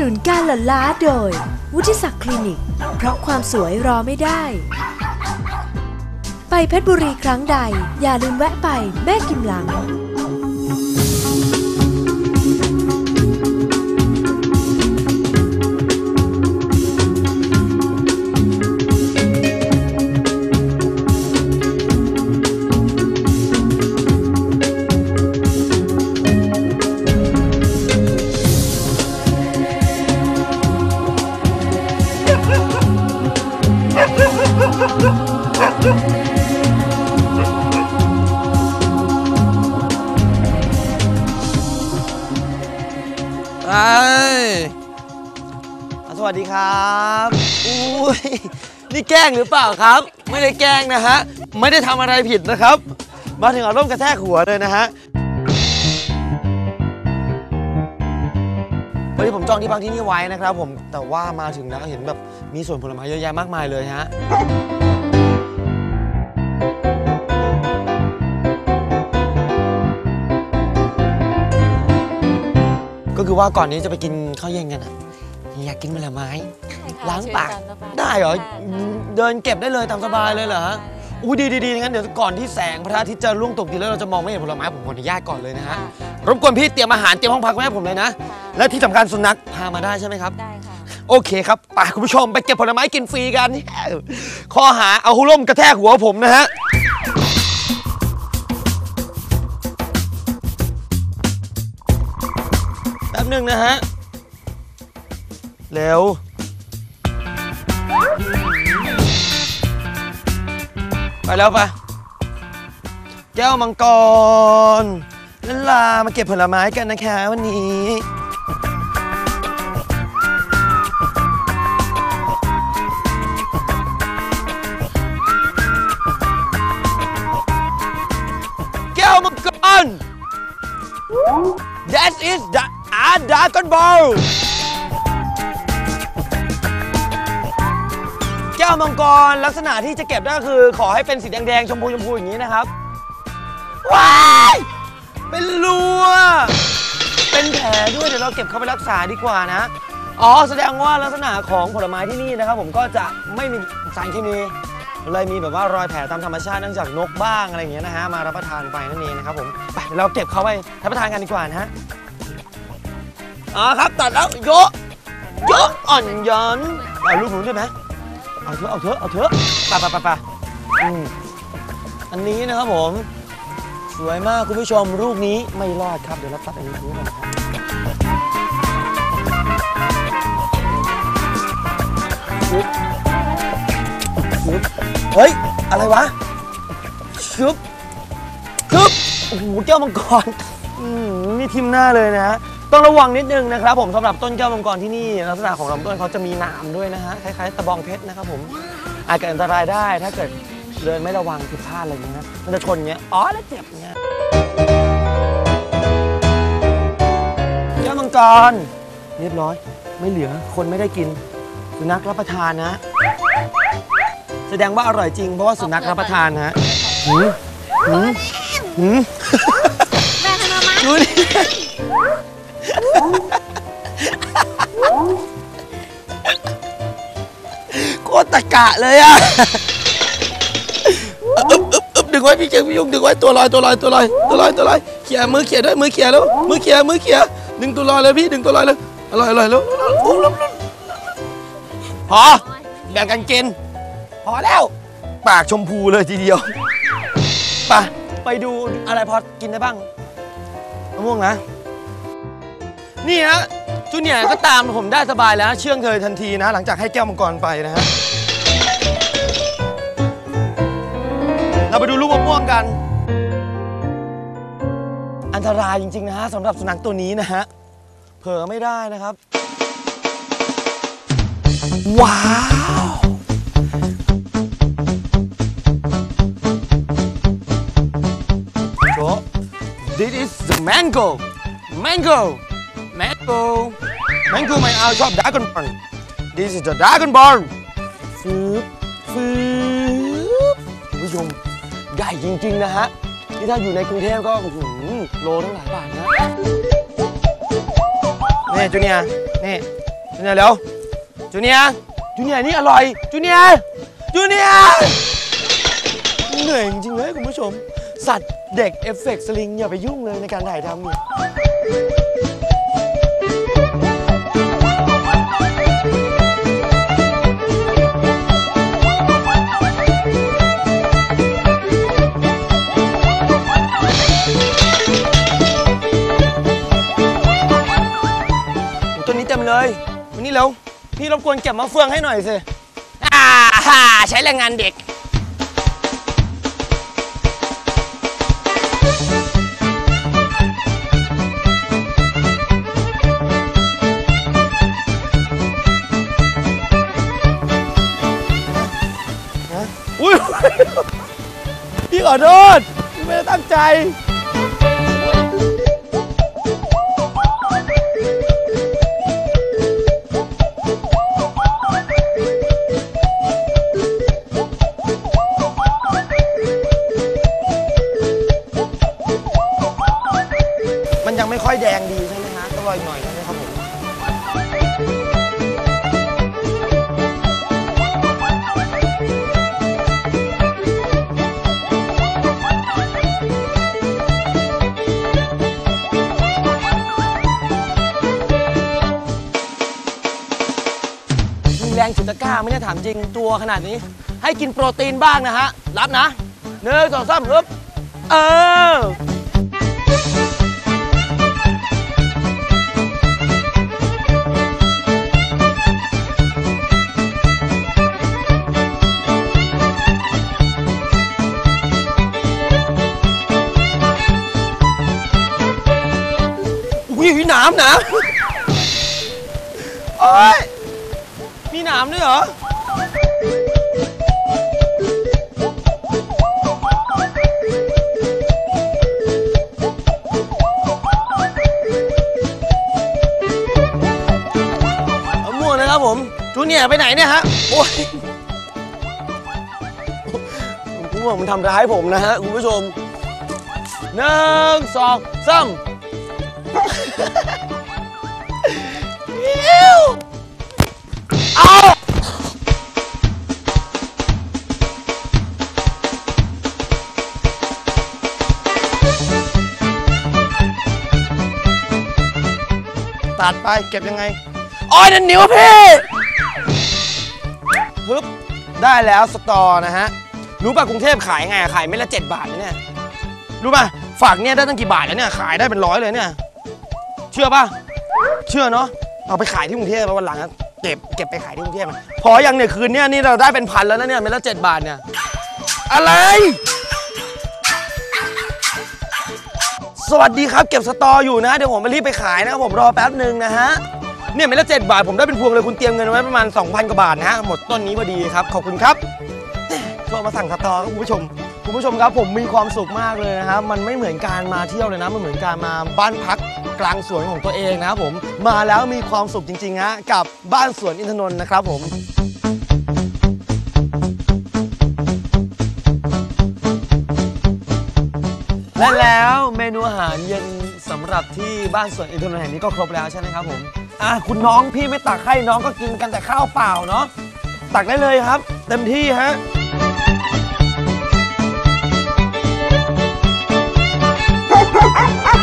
นุนการหลั่นล้าโดย วุฒิศักดิ์คลินิก เพราะความสวยรอไม่ได้ ไปเพชรบุรีครั้งใด อย่าลืมแวะไปแม่กิมหลัง สวัสดีครับอุ้ยนี่แกล้งหรือเปล่าครับ ไม่ได้แกล้งนะฮะ ไม่ได้ทำอะไรผิดนะครับ มาถึงเอาร่มกระแทกหัวเลยนะฮะ วันนี้ผมจองที่พักที่นี่ไว้นะครับผม แต่ว่ามาถึงนะเห็นแบบมีสวนผลไม้เยอะแยะมากมายเลยฮะ ก็คือว่าก่อนนี้จะไปกินข้าวเย็นกันอะ อยากกินผลไม้ ล้างปาก ได้เหรอ เดินเก็บได้เลยตามสบายเลยเหรอฮะอู้ดีดีดีงั้นเดี๋ยวก่อนที่แสงพระอาทิตย์จะร่วงตกดินแล้วเราจะมองไม่เห็นผลไม้ผมขออนุญาตก่อนเลยนะฮะ รบกวนพี่เตรียมอาหารเตรียมห้องพักไว้ให้ผมเลยนะ และที่สำคัญสุนัขพามาได้ใช่ไหมครับ ได้ค่ะ โอเคครับไปคุณผู้ชมไปเก็บผลไม้กินฟรีกันข้อหาเอาร่มกระแทกหัวผมนะฮะ แป๊บหนึ่งนะฮะ เร็วไปแล้วไปแก้วมังกรลลามาเก็บผลไม้กันนะคะวันนี้แก้วมังกร That is the a Dragon Ball ก้วมังกรลักษณะที่จะเก็บได้ก็คือ ขอให้เป็นสีแดงๆชมพูชมพูอย่างนี้นะครับ ว้าย เป็นรัว เป็นแผลด้วยเดี๋ยวเราเก็บเข้าไปรักษาดีกว่านะ อ๋อแสดงว่าลักษณะของผลไม้ที่นี่นะครับ ผมก็จะไม่มีสารเคมีเลยมีแบบว่ารอยแผลตามธรรมชาติเนื่องจากนกบ้างอะไรอย่างเงี้ยนะฮะมารับประทานไปนั่นเองนะครับผมไปเดี๋ยวเราเก็บเขาไปรับประทานกันดีกว่านะฮะอ๋อครับตัดแล้วโยะโยะอ่อนหย้อนเอาลูกหนูด้วยไหม เอาเถอะเอาเถอะเอาเถอะไปไปไปไปอืมอันนี้นะครับผม สวยมากคุณผู้ชมลูกนี้ไม่รอดครับเดี๋ยวเราตัดอันนี้ทิ้งก่อนนะครับชุบชุบเฮ้ย อะไรวะชุบชุบโอ้โหแก้วมังกรอืมนี่ทิมหน้าเลยนะฮะ ต้องระวังนิดนึงนะครับผมสำหรับต้นแก้วมังกรที่นี่ลักษณะของลำต้นเขาจะมีหนามด้วยนะฮะคล้ายๆตะบองเพชรนะครับผมอาจเกิดอันตรายได้ ถ้าเกิดเดินไม่ระวังผิดพลาดอะไรอย่างเงี้ยนะมันจะชนอย่างเงี้ยอ๋อแล้วเจ็บอย่างเงี้ยแก้วมังกร เรียบร้อย ไม่เหลือคนไม่ได้กิน สุนัขรับประทานนะ แสดงว่าอร่อยจริงเพราะว่าสุนัขรับประทานนะฮะหืมหืมหืม แม่ทำไมดูดิ โคตรตะกะเลยอะอึบอึบอึบดึงไว้พี่เจงพี่ยุงดึงไว้ตัวลอยตัวลอยตัวลอยตัวลอยตัวลอยเขี่ยมือเขี่ยด้วยมือเขี่ยแล้วมือเขี่ยมือเขี่ยดึงตัวลอยเลยพี่ดึงตัวลอยเลยอร่อยอร่อยแล้วพอแบ่งกันกิน พอแล้ว ปากชมพูเลยทีเดียวไปไปดูอะไรพอกินได้บ้างมะม่วงนะ นี่ฮะจูเนียร์ก็ตามผมได้สบายแล้ว เชื่องเธอทันทีนะ หลังจากให้แก้วมังกรไปนะฮะ เราไปดูลูกมะม่วงกัน อันตรายจริง ๆ นะฮะสำหรับสุนัขตัวนี้นะฮะ เผลอไม่ได้นะครับ ว้าวโ This is the mango mango mango mango ไม่เอาชอบ dragon ball This is the dragon ball ฟืบฟืบคุณผู้ชมใหญ่จริง ๆ นะฮะ นี่ถ้าอยู่ในกรุงเทพก็อื้อหือโลตั้งหลายบาทนะนี่จูเนียร์นี่จูเนียร์เร็วจูเนียร์จูเนียร์นี่อร่อยจูเนียร์จูเนียร์เหนื่อยจริงๆเลยคุณผู้ชม สัตว์เด็กเอฟเฟกต์สลิงอย่าไปยุ่งเลยในการถ่ายทำเนี่ย เต็มเลยวันนี้เร็วพี่รบกวนเก็บมะเฟืองให้หน่อยสิอ่าฮ่าใช้แรงงานเด็ก อุ้ย พี่ขอโทษพี่ไม่ได้ตั้งใจ ค่อยแดงดีใช่ไหมฮะต้องรออีกหน่อยใช่ไหมครับผมมีแรงจุดตะกร้าไหม่เนี่ถามจริงตัวขนาดนี้ ให้กินโปรตีนบ้างนะฮะ รับนะหนึ่งสองสามฮึบเออามหนามโอ้ยมีหนามด้วยเหรอเอาม่วงนะครับผมจูเนียไปไหนเนี่ยฮะ โอ้ยผมว่ามันทำร้ายผมนะฮะ คุณผู้ชมหนึ่งสองสาม ตัดไปเก็บยังไงอ้อยนั่นนิ้วพี่ฮึบได้แล้วสตอนะฮะ รู้ป่ะกรุงเทพขายไงขายเม็ดละ 7 บาทนะเนี่ย รู้ป่ะฝากเนี่ยได้ตั้งกี่บาทแล้วเนี่ย ขายได้เป็นร้อยเลยเนี่ย เชื่อป่ะ เชื่อเนาะ เอาไปขายที่กรุงเทพไปวันหลังอะเก็บเก็บไปขายที่กรุงเทพอะพอยังเนี่ยคืนเนี่ยนี่เราได้เป็นพันแล้วนะเนี่ยเม็ดละ 7 บาทเนี่ย อะไร สวัสดีครับเก็บสตออยู่นะ เดี๋ยวผมไปรีบไปขายนะครับผมรอแป๊บหนึ่งนะฮะเนี่ยเม็ดละเจ็ดบาท ผมได้เป็นพวงเลยคุณเตรียมเงินไว้ประมาณ 2,000กว่าบาทนะฮะหมดต้นนี้พอดีครับ ขอบคุณครับโทรมาสั่งสตอครับคุณผู้ชม คุณผู้ชมครับผมมีความสุขมากเลยนะครับ มันไม่เหมือนการมาเที่ยวเลยนะ มันเหมือนการมาบ้านพักกลางสวนของตัวเองนะครับผม มาแล้วมีความสุขจริงๆฮะกับบ้านสวนอินทนนท์นะครับผม และแล้วเมนูอาหารเย็นสำหรับที่บ้านสวนอินทนนท์แห่งนี้ก็ครบแล้วใช่ไหมครับผมอะคุณน้องพี่ไม่ตักให้น้องก็กินกันแต่ข้าวเปล่าเนาะตักได้เลยครับ เต็มที่ฮะอะ